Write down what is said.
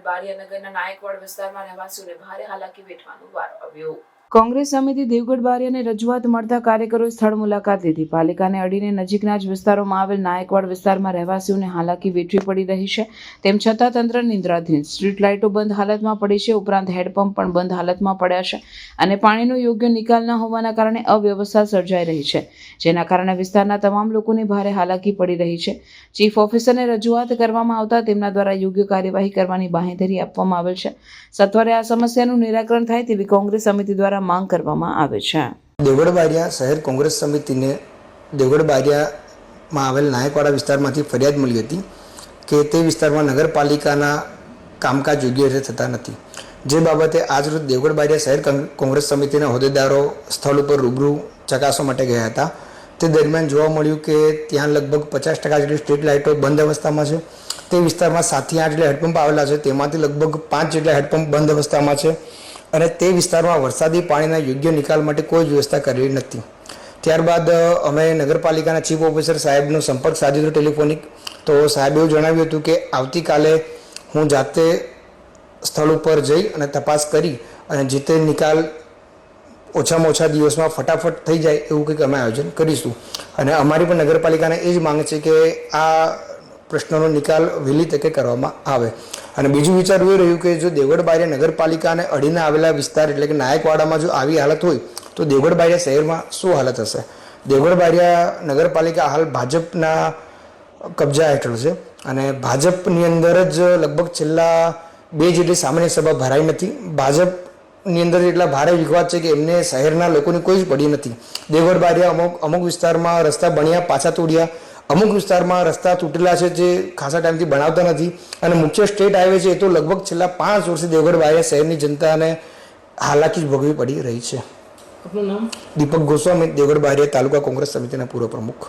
બારિયાનગરના નાયકવાડ વિસ્તારમાં રહેવાસીઓને ભારે હાલાકી વેઠવાનો વારો આવ્યો. કોંગ્રેસ સમિતિ દેવગઢ બારિયાને રજૂઆત મળતા કાર્યકરોએ સ્થળ મુલાકાત લીધી. પાલિકાને અડીને નજીકના જ વિસ્તારોમાં આવેલ નાયકવાડ વિસ્તારમાં રહેવાસીઓને હાલાકી વેઠવી પડી રહી છે. તેમ છતાં તંત્ર નિંદ્રાધીન. સ્ટ્રીટ લાઇટો બંધ હાલતમાં પડી છે. ઉપરાંત હેડપંપ પણ બંધ હાલતમાં પડ્યા છે અને પાણીનો યોગ્ય નિકાલ ન હોવાના કારણે અવ્યવસ્થા સર્જાઈ રહી છે, જેના કારણે વિસ્તારના તમામ લોકોને ભારે હાલાકી પડી રહી છે. ચીફ ઓફિસરને રજૂઆત કરવામાં આવતા તેમના દ્વારા યોગ્ય કાર્યવાહી કરવાની બાંહેધરી આપવામાં આવેલ છે. સત્વરે આ સમસ્યાનું નિરાકરણ થાય તેવી કોંગ્રેસ સમિતિ દ્વારા માંગ કરવામાં આવે છે. દેવગઢ શહેર કોંગ્રેસ સમિતિને દેવગઢ બારિયામાં આવેલ નાયકવાડા વિસ્તારમાંથી ફરિયાદ મળી હતી કે તે વિસ્તારમાં નગરપાલિકાના કામકાજ યોગ્ય રીતે થતા નથી. જે બાબતે આજરોજ દેવગઢ બારિયા શહેર કોંગ- કોંગ્રેસ સમિતિના હોદ્દેદારો સ્થળ ઉપર રૂબરૂ ચકાસવા માટે ગયા હતા. તે દરમિયાન જોવા મળ્યું કે ત્યાં લગભગ પચાસ ટકા જેટલી સ્ટ્રીટ લાઇટો બંધ અવસ્થામાં છે. તે વિસ્તારમાં સાતથી આઠ જેટલા હેડપંપ આવેલા છે. તેમાંથી લગભગ પાંચ જેટલા હેડપંપ બંધ અવસ્થામાં છે. અને તે વિસ્તારમાં વરસાદી પાણીના યોગ્ય નિકાલ માટે કોઈ જ વ્યવસ્થા કરેલી નથી. ત્યારબાદ અમે નગરપાલિકાના ચીફ ઓફિસર સાહેબનો સંપર્ક સાધ્યો હતો ટેલિફોનિક. તો સાહેબે એવું જણાવ્યું હતું કે, આવતીકાલે હું જાતે સ્થળ ઉપર જઈ અને તપાસ કરી અને જે તે નિકાલ ઓછામાં ઓછા દિવસમાં ફટાફટ થઈ જાય એવું કંઈક અમે આયોજન કરીશું. અને અમારી પણ નગરપાલિકાને એ જ માંગ છે કે આ પ્રશ્નનો નિકાલ વહેલી તકે કરવામાં આવે. અને બીજું વિચારવું એ રહ્યું કે જો દેવગઢ બારિયા નગરપાલિકાને અડીને આવેલા વિસ્તાર એટલે કે નાયકવાડામાં જો આવી હાલત હોય, તો દેવગઢ બારિયા શહેરમાં શું હાલત હશે? દેવગઢ બારિયા નગરપાલિકા હાલ ભાજપના કબજા હેઠળ છે અને ભાજપની અંદર જ લગભગ છેલ્લા બે જેટલી સામાન્ય સભા ભરાઈ નથી. ભાજપની અંદર એટલા ભારે વિખવાદ છે કે એમને શહેરના લોકોની કોઈ જ પડી નથી. દેવગઢ બારિયા અમુક અમુક વિસ્તારમાં રસ્તા બન્યા, પાછા તોડ્યા અમુક વિસ્તારમાં રસ્તા તૂટેલા છે જે ખાસા ટાઈમથી બનાવતા નથી. અને મુખ્ય સ્ટેટ હાઈવે છે એ તો લગભગ છેલ્લા પાંચ વર્ષથી દેવગઢ બારિયા શહેરની જનતાને હાલાકી જ ભોગવી પડી રહી છે. આપનું નામ? દીપક ગોસ્વામી દેવગઢ બારિયા તાલુકા કોંગ્રેસ સમિતિના પૂર્વ પ્રમુખ.